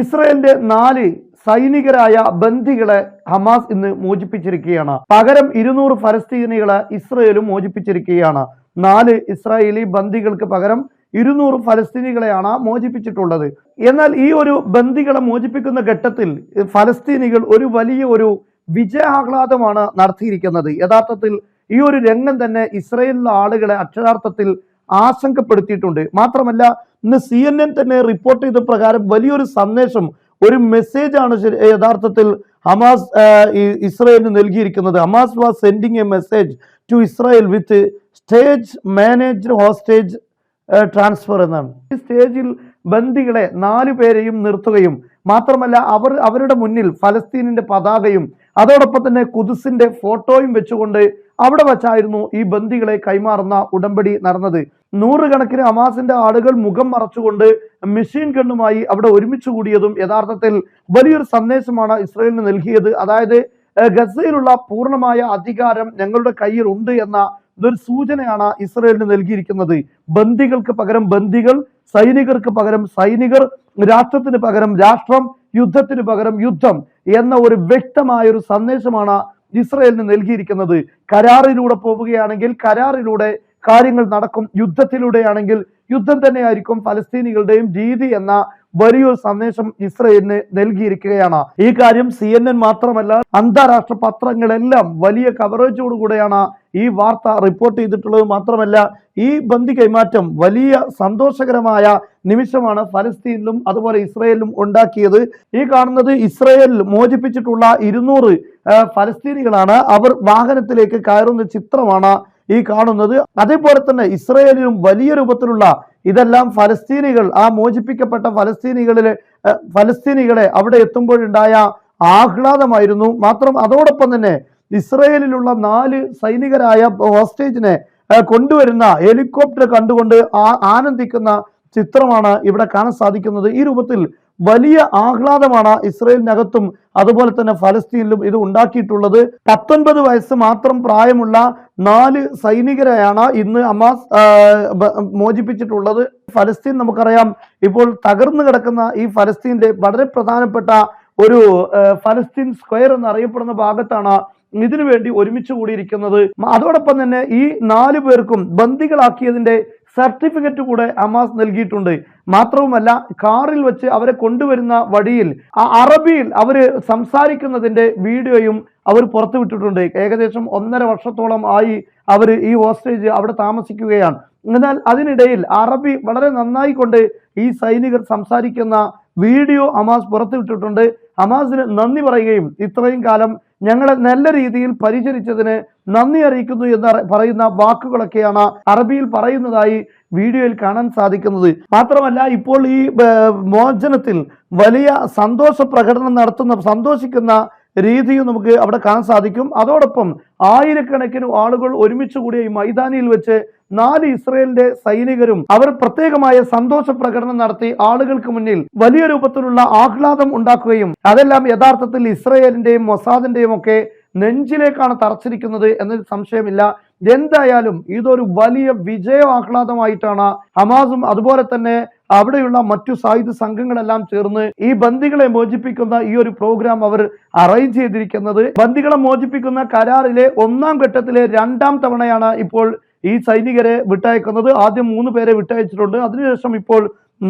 ഇസ്രയേലിന്റെ നാല് സൈനികരായ ബന്ദികളെ ഹമാസ് ഇന്ന് മോചിപ്പിച്ചിരിക്കുകയാണ്. പകരം ഇരുന്നൂറ് ഫലസ്തീനികളെ ഇസ്രയേലും മോചിപ്പിച്ചിരിക്കുകയാണ്. നാല് ഇസ്രായേലി ബന്ദികൾക്ക് പകരം ഇരുന്നൂറ് ഫലസ്തീനികളെയാണ് മോചിപ്പിച്ചിട്ടുള്ളത്. എന്നാൽ ഈ ഒരു ബന്ദികളെ മോചിപ്പിക്കുന്ന ഘട്ടത്തിൽ ഫലസ്തീനികൾ ഒരു വലിയ ഒരു വിജയാഹ്ലാദമാണ് നടത്തിയിരിക്കുന്നത്. യഥാർത്ഥത്തിൽ ഈ ഒരു രംഗം തന്നെ ഇസ്രയേലിലെ ആളുകളെ അക്ഷരാർത്ഥത്തിൽ ആശങ്കപ്പെടുത്തിയിട്ടുണ്ട്. മാത്രമല്ല ഇന്ന് സി എൻ എൻ തന്നെ റിപ്പോർട്ട് ചെയ്ത പ്രകാരം വലിയൊരു സന്ദേശം ഒരു മെസ്സേജ് ആണ് യഥാർത്ഥത്തിൽ ഹമാസ് ഇസ്രയേലിന് നൽകിയിരിക്കുന്നത്. Hamas was sending a message to Israel with stage managed hostage transfer എന്നാണ്. ഈ സ്റ്റേജിൽ ബന്ദികളെ നാലു പേരെയും നിർത്തുകയും മാത്രമല്ല അവർ അവരുടെ മുന്നിൽ ഫലസ്തീനിന്റെ പതാകയും അതോടൊപ്പം തന്നെ കുതുസിന്റെ ഫോട്ടോയും വെച്ചുകൊണ്ട് അവിടെ വച്ചായിരുന്നു ഈ ബന്ദികളെ കൈമാറുന്ന ഉടമ്പടി നടന്നത്. നൂറുകണക്കിന് അമാസിന്റെ ആളുകൾ മുഖം മറച്ചുകൊണ്ട് മെഷീൻ ഗണ്ണുമായി അവിടെ ഒരുമിച്ച് കൂടിയതും യഥാർത്ഥത്തിൽ വലിയൊരു സന്ദേശമാണ് ഇസ്രയേലിന് നൽകിയത്. അതായത് ഗസയിലുള്ള പൂർണമായ അധികാരം ഞങ്ങളുടെ കയ്യിൽ ഉണ്ട് എന്ന ഇതൊരു സൂചനയാണ് ഇസ്രയേലിന് നൽകിയിരിക്കുന്നത്. ബന്ദികൾക്ക് പകരം ബന്ദികൾ സൈനികർക്ക് പകരം സൈനികർ രാഷ്ട്രത്തിന് പകരം രാഷ്ട്രം യുദ്ധത്തിന് പകരം യുദ്ധം എന്ന ഒരു വ്യക്തമായ ഒരു സന്ദേശമാണ് ഇസ്രയേലിന് നൽകിയിരിക്കുന്നത്. കരാറിലൂടെ പോവുകയാണെങ്കിൽ കരാറിലൂടെ കാര്യങ്ങൾ നടക്കും. യുദ്ധത്തിലൂടെയാണെങ്കിൽ യുദ്ധം തന്നെയായിരിക്കും ഫലസ്തീനികളുടെയും രീതി എന്ന വലിയൊരു സന്ദേശം ഇസ്രയേലിന് നൽകിയിരിക്കുകയാണ്. ഈ കാര്യം സി മാത്രമല്ല അന്താരാഷ്ട്ര പത്രങ്ങളെല്ലാം വലിയ കവറേജോടുകൂടെയാണ് ഈ വാർത്ത റിപ്പോർട്ട് ചെയ്തിട്ടുള്ളത് മാത്രമല്ല ഈ ബന്ദി കൈമാറ്റം വലിയ സന്തോഷകരമായ നിമിഷമാണ് ഫലസ്തീനിലും അതുപോലെ ഇസ്രയേലിലും ഉണ്ടാക്കിയത്. ഈ കാണുന്നത് ഇസ്രയേൽ മോചിപ്പിച്ചിട്ടുള്ള ഇരുന്നൂറ് ഫലസ്തീനികളാണ് അവർ വാഹനത്തിലേക്ക് കയറുന്ന ചിത്രമാണ് ഈ കാണുന്നത്. അതേപോലെ തന്നെ ഇസ്രയേലിലും വലിയ രൂപത്തിലുള്ള ഇതെല്ലാം ഫലസ്തീനികൾ ആ മോചിപ്പിക്കപ്പെട്ട ഫലസ്തീനികളിലെ ഫലസ്തീനികളെ അവിടെ എത്തുമ്പോഴുണ്ടായ ആഹ്ലാദമായിരുന്നു. മാത്രം അതോടൊപ്പം തന്നെ ഇസ്രയേലിലുള്ള നാല് സൈനികരായ ഹോസ്റ്റേജിനെ കൊണ്ടുവരുന്ന ഹെലികോപ്റ്റർ കണ്ടുകൊണ്ട് ആനന്ദിക്കുന്ന ചിത്രമാണ് ഇവിടെ കാണാൻ സാധിക്കുന്നത്. ഈ രൂപത്തിൽ വലിയ ആഹ്ലാദമാണ് ഇസ്രയേലിനകത്തും അതുപോലെ തന്നെ ഫലസ്തീനിലും ഇത് ഉണ്ടാക്കിയിട്ടുള്ളത്. പത്തൊൻപത് വയസ്സ് മാത്രം പ്രായമുള്ള നാല് സൈനികരെയാണ് ഇന്ന് അമാസ് മോചിപ്പിച്ചിട്ടുള്ളത്. ഫലസ്തീൻ നമുക്കറിയാം ഇപ്പോൾ തകർന്നു കിടക്കുന്ന ഈ ഫലസ്തീന്റെ വളരെ പ്രധാനപ്പെട്ട ഒരു ഫലസ്തീൻ സ്ക്വയർ എന്നറിയപ്പെടുന്ന ഭാഗത്താണ് ഇതിനു വേണ്ടി ഒരുമിച്ച് കൂടിയിരിക്കുന്നത്. അതോടൊപ്പം തന്നെ ഈ നാലു പേർക്കും ബന്ദികളാക്കിയതിന്റെ സർട്ടിഫിക്കറ്റ് കൂടെ അമാസ് നൽകിയിട്ടുണ്ട്. മാത്രവുമല്ല കാറിൽ വെച്ച് അവരെ കൊണ്ടുവരുന്ന വഴിയിൽ ആ അറബിയിൽ അവർ സംസാരിക്കുന്നതിന്റെ വീഡിയോയും അവർ പുറത്തുവിട്ടിട്ടുണ്ട് ഏകദേശം ഒന്നര വർഷത്തോളം ആയി അവർ ഈ ഹോസ്റ്റേജ് അവിടെ താമസിക്കുകയാണ്. എന്നാൽ അതിനിടയിൽ അറബി വളരെ നന്നായി കൊണ്ട് ഈ സൈനികർ സംസാരിക്കുന്ന വീഡിയോ ഹമാസ് പുറത്തുവിട്ടിട്ടുണ്ട് ഹമാസിന് നന്ദി പറയുകയും ഇത്രയും കാലം ഞങ്ങളെ നല്ല രീതിയിൽ പരിചരിച്ചതിന് നന്ദി അറിയിക്കുന്നു എന്ന് പറയുന്ന വാക്കുകളൊക്കെയാണ് അറബിയിൽ പറയുന്നതായി വീഡിയോയിൽ കാണാൻ സാധിക്കുന്നത്. മാത്രമല്ല ഇപ്പോൾ ഈ മോചനത്തിൽ വലിയ സന്തോഷ പ്രകടനം നടത്തുന്ന സന്തോഷിക്കുന്ന രീതിയും നമുക്ക് അവിടെ കാണാൻ സാധിക്കും. അതോടൊപ്പം ആയിരക്കണക്കിന് ആളുകൾ ഒരുമിച്ച് കൂടിയ ഈ മൈതാനിയിൽ വെച്ച് നാല് ഇസ്രയേലിന്റെ സൈനികരും അവർ പ്രത്യേകമായ സന്തോഷ പ്രകടനം നടത്തി ആളുകൾക്ക് മുന്നിൽ വലിയ രൂപത്തിലുള്ള ആഹ്ലാദം ഉണ്ടാക്കുകയും അതെല്ലാം യഥാർത്ഥത്തിൽ ഇസ്രയേലിന്റെയും മൊസാദിന്റെയും ഒക്കെ നെഞ്ചിലേക്കാണ് തറച്ചിരിക്കുന്നത് എന്നതിൽ സംശയമില്ല. എന്തായാലും ഇതൊരു വലിയ വിജയ ആഹ്ലാദമായിട്ടാണ് ഹമാസും അതുപോലെ തന്നെ അവിടെയുള്ള മറ്റു സായുധ സംഘങ്ങളെല്ലാം ചേർന്ന് ഈ ബന്ദികളെ മോചിപ്പിക്കുന്ന ഈ ഒരു പ്രോഗ്രാം അവർ അറേഞ്ച് ചെയ്തിരിക്കുന്നത്. ബന്ദികളെ മോചിപ്പിക്കുന്ന കരാറിലെ ഒന്നാം ഘട്ടത്തിലെ രണ്ടാം തവണയാണ് ഇപ്പോൾ ഈ സൈനികരെ വിട്ടയക്കുന്നത്. ആദ്യം മൂന്ന് പേരെ വിട്ടയച്ചിട്ടുണ്ട്. അതിനുശേഷം ഇപ്പോൾ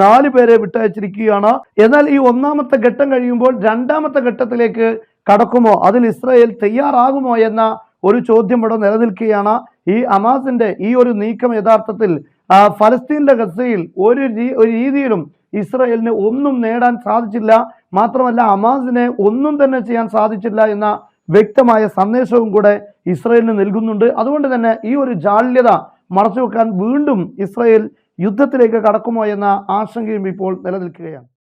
നാല് പേരെ വിട്ടയച്ചിരിക്കുകയാണ്. എന്നാൽ ഈ ഒന്നാമത്തെ ഘട്ടം കഴിയുമ്പോൾ രണ്ടാമത്തെ ഘട്ടത്തിലേക്ക് കടക്കുമോ? അതിൽ ഇസ്രായേൽ തയ്യാറാകുമോ എന്ന ഒരു ചോദ്യം ഇവിടെ നിലനിൽക്കുകയാണ്. ഈ അമാസിന്റെ ഈ ഒരു നീക്കം യഥാർത്ഥത്തിൽ ഫലസ്തീനിലെ ഗസയിൽ ഒരു ഒരു രീതിയിലും ഇസ്രായേലിന് ഒന്നും നേടാൻ സാധിച്ചില്ല. മാത്രമല്ല അമാസിനെ ഒന്നും തന്നെ ചെയ്യാൻ സാധിച്ചില്ല എന്ന വ്യക്തമായ സന്ദേശവും കൂടെ ഇസ്രായേലിന് നൽകുന്നുണ്ട്. അതുകൊണ്ട് തന്നെ ഈ ഒരു ജാള്യത മറച്ചു വെക്കാൻ വീണ്ടും ഇസ്രായേൽ യുദ്ധത്തിലേക്ക് കടക്കുമോ എന്ന ആശങ്കയും ഇപ്പോൾ നിലനിൽക്കുകയാണ്.